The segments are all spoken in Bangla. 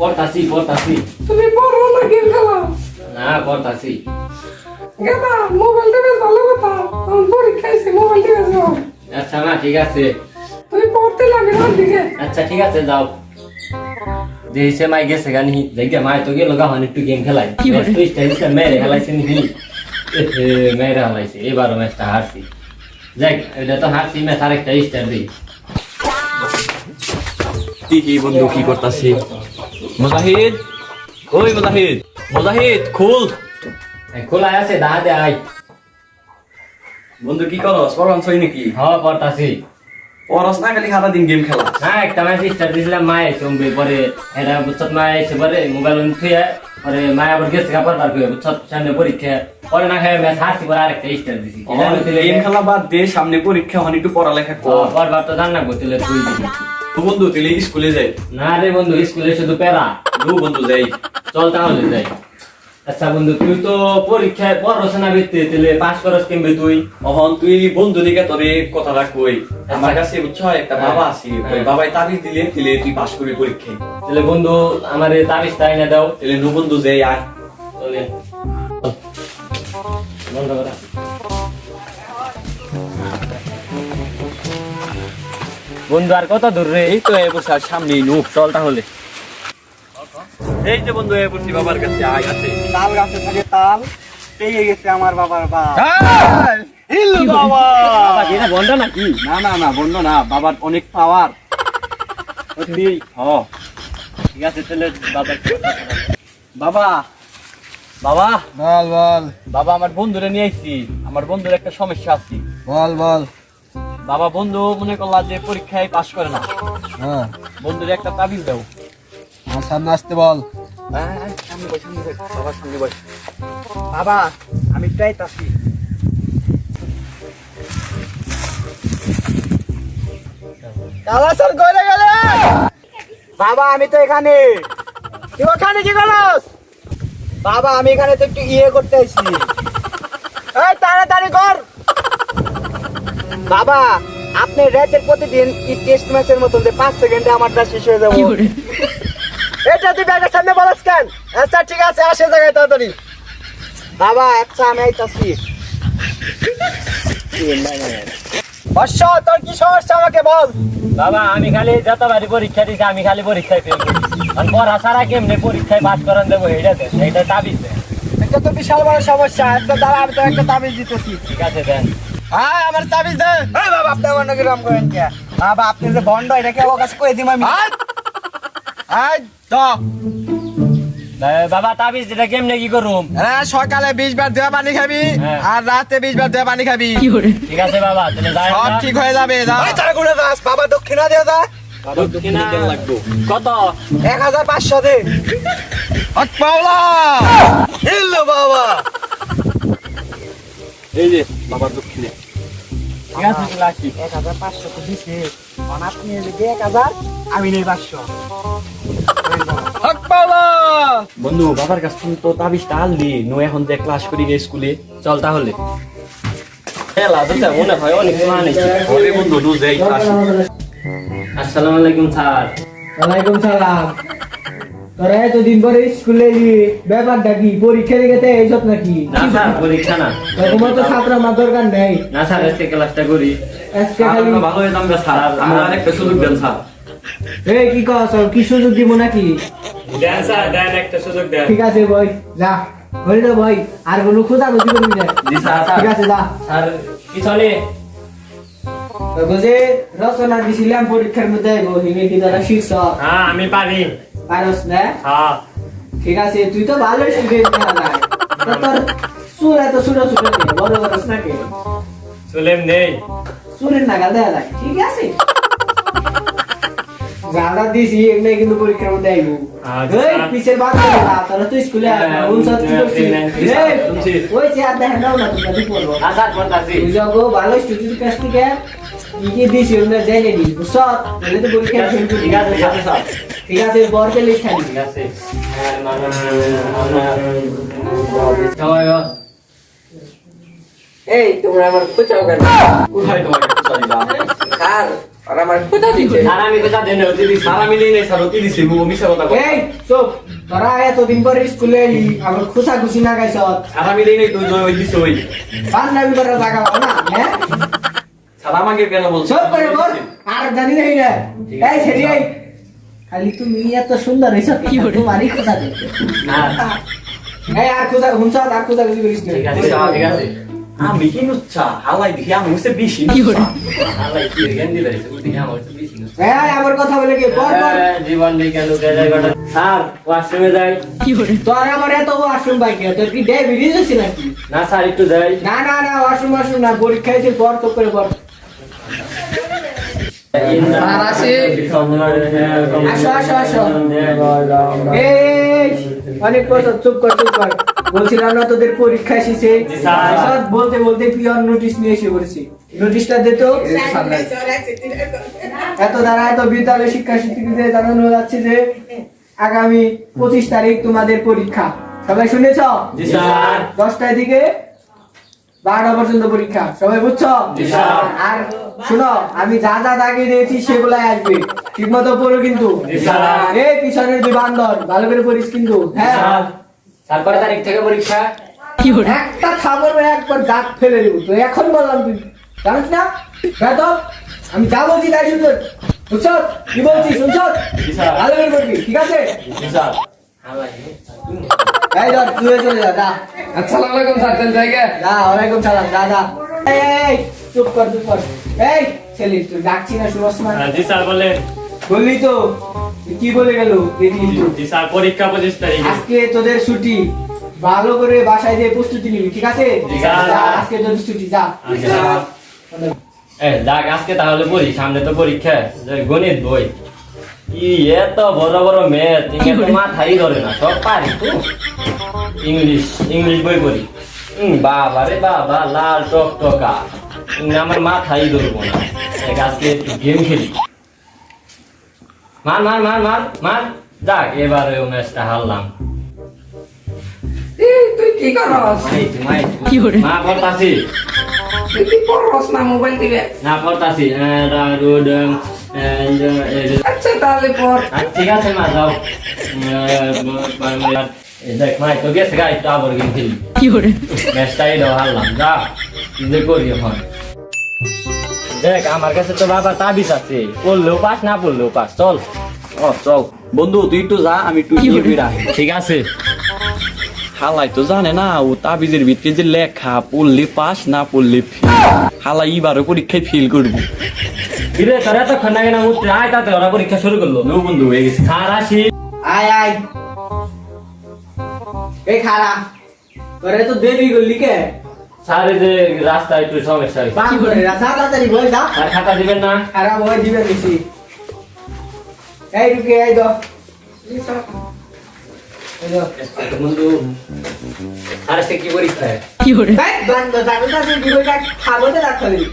পড়তাছি পড়তাছি। তুমি পড়ো না গেম খেলা। না পড়তাছি। গেদা মোবাইল টিপে ভালো কথা। আমার পরীক্ষা আছে মোবাইল টিপে যাও আচ্ছা মা ঠিক আছে। তুমি পড়তে লাগে না দিকে। আচ্ছা ঠিক আছে যাও। দেশে মাই গেছে গানি। জায়গা মাই তো গেল গাহন একটু গেম খেলাই। তুই স্টাইল মেরে খেলাইছে নি মেরে খেলাইছে এবারও ম্যাচটা হারছি। যাক এটা তো হারছি ম্যাচ আরেকটা স্টার দিই। কি বন্ধু কি করতাছি? মুজাহিদ? ওই মুজাহিদ। মুজাহিদ খুল। খোলা আছে দা দে আই বন্ধু কি করস? পড়ান ছই নাকি? হ পড়তাছি। পড়াস না খালি সারা দিন গেম খেলা। না একটা ম্যাচ স্টার দিছিলাম মায়ে চমবে পরে এটা বুঝছত মায়ে এসে পরে মোবাইল অন থুয়ে পরে মায়ে আবার গেছে কাপড় বার করে বুঝছত সামনে পরীক্ষা। পরে না খায় ম্যাচ হারছি পরে আরেকটা স্টার দিছি গেম খেলা বাদ দে সামনে পরীক্ষা হন একটু পড়ালেখা কর। পরবার তো জান না গতিলে তুই দিবি। তো বন্ধু তুই স্কুলে যাই। না রে বন্ধু স্কুলে শুধু প্যারা। দু বন্ধু যাই। চল তাহলে যাই। আচ্ছা বন্ধু তুই তো পরীক্ষায় পড়াশোনা ভিত্তি তাহলে পাস করস কিনবে তুই? অহন তুই বন্ধু দিকে তোরে কথাটা কই আমার কাছে বুঝছ একটা বাবা আছে ওই হ্যাঁ। বাবাই তাবিজ দিলে দিলে তুই পাস করবি পরীক্ষায়। তাহলে বন্ধু আমার তাবিজ তাই না দাও। তাহলে নু বন্ধু যাই চলে বন্ধ করা। বন্ধু আর কত দূর রে? এই তো এ বসে আর সামনেই নু চল তাহলে। এই যে বন্ধু এ বাবার কাছে আয় আছে। তাল গাছে থাকে তাল পেয়ে গেছে আমার বাবার বাপ। হিলু বাবা! বাবা যেটা বন্ধ নাকি? না না না বন্ধু না বাবার অনেক পাওয়ার। সত্যি হ। ঠিক আছে তাহলে বাবা বাবা বাবা। বল বল। বাবা আমার বন্ধুরে নিয়ে আইছি। আমার বন্ধুর একটা সমস্যা আছে। বল বল। বাবা বন্ধু মনে করলা যে পরীক্ষায় পাশ করে না। হ্যাঁ। বন্ধুরে একটা তাবিজ দাও। আমার সামনে আসতে বল। সামনে বস, সামনে বস। বাবা আমি কালাসর গেলে? বাবা আমি তো এখানে। তুই ওখানে কি করস? বাবা আমি এখানে তো একটু ইয়ে করতে এই তাড়াতাড়ি কর। বাবা আপনি রেটের প্রতিদিন কি টেস্ট ম্যাচের মতন যে পাঁচ সেকেন্ডে আমারটা শেষ হয়ে যাবে। এটা তুই ব্যাগের সামনে বলস কেন? আচ্ছা ঠিক আছে আসে জায়গায় তাড়াতাড়ি। বাবা আচ্ছা আমি আইতাছি। বর্ষ তোর কি সমস্যা আমাকে বল? বাবা আমি খালি যতবারই পরীক্ষা দিছি আমি খালি পরীক্ষায় ফেল করি। আর পড়া ছাড়া কেমনে পরীক্ষায় পাস করান দেবো এইটা দেন এইটা তাবিজ দেন এটা তো বিশাল বড় সমস্যা একটা দাঁড়া আমি তো একটা তাবিজ দিতেছি। ঠিক আছে দেন। হ্যাঁ আমার তাবিজ দে। এই বাবা আপনি আমার নাকি রাম করেন কে? বাবা আপনি যে এটাকে আমার কাছে কই দিম আমি? আই তো বাবা তাবিজ যেটা কেমনে কি করুম? হ্যাঁ সকালে বিশ বার ধোয়া পানি খাবি হ্যাঁ। আর রাতে বিশ বার ধোয়া পানি খাবি। ঠিক আছে বাবা তাহলে যাই সব ঠিক হয়ে যাবে যা। তারা করে দাস বাবা দক্ষিণা দিয়ে যা। বাবা দক্ষিণে। কেন লাগবো কত? এক হাজার পাঁচশো দে। পাওলা। বাবা। এই যে বাবার দক্ষিণে এক হাজার পাঁচশো তো দিছে। আপনি এক হাজার আমি নেই পাঁচশো। বন্ধু বাবার কাছ থেকে তো তাবিজটা আনলি। নু এখন যে ক্লাস করি গে স্কুলে চল তাহলে। মনে হয় অনেক বন্ধু নু আসসালামু আলাইকুম স্যার। ওয়ালাইকুম সালাম। তোরা এতদিন পরে স্কুলে এলি ব্যাপারটা কি পরীক্ষা দিকে এইসব নাকি? না স্যার পরীক্ষা না। তোমার তো ছাত্র আমার দরকার নেই। না স্যার আজকে ক্লাসটা করি। আজকে খালি ভালো হয়ে যাবে স্যার। আমরা সুযোগ দেন স্যার। এই কি কস? কি সুযোগ দিব নাকি? দেন স্যার দেন একটা সুযোগ দেন। ঠিক আছে বই যা। হয়ে যা বই আর কোনো খোঁজা খুঁজি করবি না। জি স্যার ঠিক আছে যা। স্যার পিছনে। বুঝে রচনা দিছিলাম পরীক্ষার মধ্যে। কি শীর্ষ হ্যাঁ আমি পারি। পারস না? হ্যাঁ। ঠিক আছে তুই তো ভালো স্টুডেন্ট না তোর চুল এত ছোট কে? বড় বড় নাকি সুলেম নেই চুলের নাগাল দেওয়া যায় ঠিক আছে? গাড়া দিছি এমনি কিন্তু পরীক্ষার মধ্যে আইবো। আচ্ছা। এই পিছের বাদ দে না তোরা তো স্কুলে আস না উন সব কি করছিস হ্যাঁ, এই, ওই চেয়ার দাও না পড়ব না স্যার পড়তাছি ভালো স্টুডেন্ট কাছ থেকে। কি কি দিছি ওমরা জেনে নিস বুঝছ তাহলে তো পরীক্ষা ফেল ঠিক আছে ঠিক আছে আছে বরকে লিখা ঠিক আছে। এই তোমরা আমার খুঁচাও কেন? কোথায় খুঁজা দিলাম আর আর আমার কোথা দিচ্ছে আর আমি তো যাদের নদী দিছি। সারা মিলিয়ে নেই স্যার অতি দিছি। ও মিশা কথা কয় এই চুপ। তোরা এতদিন পরে স্কুলে এলি আবার খুশা খুশি না গাইছ সারা মিলিয়ে নেই তুই জয় ওই দিছি ওই। পাঞ্জাবি করার জায়গা না হ্যাঁ? আমাকে কেন বলছিস চুপ করে বল। আর জানি নাই রে এই সেরি খালি তুমি এত সুন্দর হইছ কি তোমারই খুশা দেখতে না। এই আর হুনছ আর করিস না। ঠিক আছে ঠিক আছে। আমি কি নুচ্ছা? হালাই দেখি আমি হচ্ছে বেশি কি জ্ঞান দিলে উঠে আমার তো বেশি এই আমার কথা বলে কি? জীবন স্যার ওয়াশরুমে যাই। তোর আমার এত ওয়াশরুম বাইকে তোর কি নাকি? না স্যার একটু যাই। না না না ওয়াশরুম ওয়াশরুম না পরীক্ষা হয়েছে পর তো করে পর স্যার আসে। আসো আসো আসো এই অনেক বছর চুপ কর চুপ কর। বলছিলাম না তোদের পরীক্ষা এসেছে। জি, স্যার। এসব বলতে বলতে পিয়ন নোটিশ নিয়ে এসে পড়েছি। নোটিশটা দে এত দ্বারা এত বিদ্যালয় শিক্ষা শিক্ষিকাদের জানানো যাচ্ছে যে আগামী পঁচিশ তারিখ তোমাদের পরীক্ষা। সবাই শুনেছ। দশটার দিকে বারোটা পর্যন্ত পরীক্ষা সবাই বুঝছ? আর শুনো আমি যা যা দাগিয়ে দিয়েছি সেগুলাই আসবে। ঠিক মতো পড়ো কিন্তু। এই পিছনের বান্দর ভালো করে পড়িস কিন্তু। হ্যাঁ। কয় তারিখ থেকে পরীক্ষা। একটা খাবার একবার দাঁত ফেলে দেবো। তো এখন বললাম তুই জানিস না? হ্যাঁ তো? আমি যা বলছি তাই শুনছো? বুঝছ কি বলছি? শুনছো? ভালো করে পড়বি ঠিক আছে? স্যার এই ধর তুই চলে যা যা। আসসালামু আলাইকুম স্যার চল জায়গা যা ওয়ালাইকুম সালাম যা যা। এই, চুপ কর চুপ কর। এই ছেলে তুই ডাকছি না সুরজ মান জি স্যার বললেন বললি তো কি বলে গেল? দেখি একটু। জি স্যার পরীক্ষা পঁচিশ তারিখে। আজকে তোদের ছুটি। ভালো করে বাসায় যেয়ে প্রস্তুতি নিবি ঠিক আছে? আজকে তোদের ছুটি যা। আচ্ছা। যাক আজকে তাহলে পড়ি সামনে তো পরীক্ষা গণিত বই। এত বড় বড় ম্যাথ ইংরেজি মাথাই ধরে না সব পারি তো। ইংলিশ ইংলিশ বই পড়ি। বাবা রে বাবা লাল টক টকা। আমার মাথাই ধরবো না। আজকে একটু গেম খেলি। মার মার মার মার মার। যাক এবারে ও ম্যাচটা হারলাম। তুই কি করস? মা তুই কি না মোবাইল দিবে না পড়তাছি। রোড আচ্ছা তাহলে পড় আচ্ছা, ঠিক আছে মা যাও। এই দেখ মা তো গেছে গাই তো আবার গেম খেলি। ম্যাচটাই দাও হারলাম। যা কি যে করি এখন। দেখ আমার কাছে তো বাবা তাবিজ আছে। পড়লেও পাস না পড়লেও পাস চল। ও চল। বন্ধু তুই একটু যা আমি একটু ঠিক আছে। হালাই তো জানে না ও তাবিজের ভিতরে যে লেখা পড়লে পাস না পড়লে ফেল হালাই এবারও পরীক্ষায় ফেল করবি। কিরে তোরা তো খন্না কেনা মুত্রে আয় তাতে ওরা পরীক্ষা শুরু করল। নো বন্ধু হয়ে গেছে স্যার আসি। আয় আয়। এই খারা তোরে তো দেরি করলি কে? স্যার যে রাস্তা একটু সমস্যা হয়েছে। বাম করে রাজা তাড়াতাড়ি বই যা। স্যার খাতা দিবেন না? খারাপ হয়ে দিবে বেশি। এই ঢুকে এই দো। এই দো। বন্ধু আর সে কি পরীক্ষা? তুই বইটা খাব তো রাখতে দিবি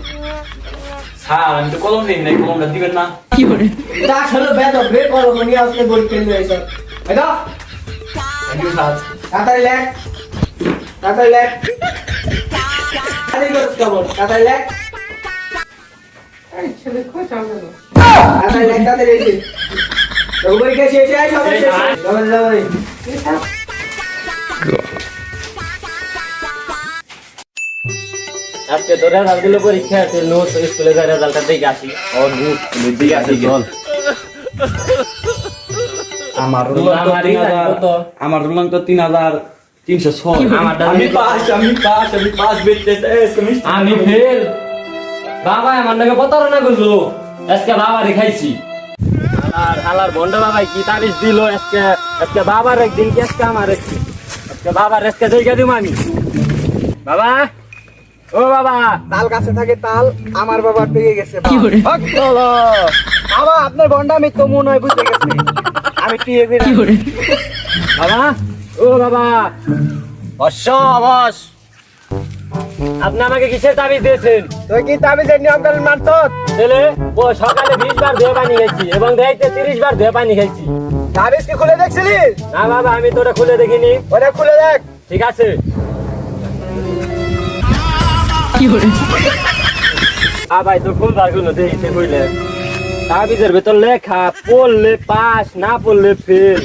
স্যার আমি তো কলম দিন নাই কলমটা দিবেন না। তা হলো বেদ বে বড় মনি আসলে বই থ্যাংক ইউ স্যার। তাড়াতাড়ি লেখ। তাড়াতাড়ি লেখ। তাড়াতাড়ি কেমন তাড়াতাড়ি লেখ। তাড়াতাড়ি লেখ আজকে তো রেজাল্ট দিল পরীক্ষা তোর নোট স্কুলে যা রেজাল্টটা দেখে আসি। ওর আছে চল। আমার। আমার রুল তো তিন হাজার তিনশো ছয়। আমি। পাস আমি পাস আমি পাস আমি ফেল বাবা আমার নাকি প্রতারণা করল। আজকে বাবা রেখাইছি আর হালার বন্ড বাবা কি তাবিজ দিল আজকে? আজকে বাবার একদিন কি আজকে আমার একদিন? আজকে বাবার আজকে দেখে দিব আমি। বাবা! ও বাবা। তাল কাছে থাকে তাল আমার বাবা পেয়ে গেছে বাবা। আপনার গন্ডা আমি তো মনে হয় বুঝতে গেছি। আমি টিয়ে বাবা ও বাবা। অশ্ব বস। আপনি আমাকে কিসের তাবিজ দিয়েছেন? তুই কি তাবিজের নিয়ম কানুন মানছ? ছেলে ও সকালে বিশ বার ধুয়ে পানি খাইছি এবং দেখতে তিরিশ বার ধুয়ে পানি খাইছি। তাবিজ কি খুলে দেখছিলিস না বাবা আমি তো ওটা খুলে দেখিনি। ওটা খুলে দেখ। ঠিক আছে। আ ভাই তো খুব বার করল দেইতে কইলে? তাবিজের ভেতর লেখা, পড়লে পাস, না পড়লে ফেল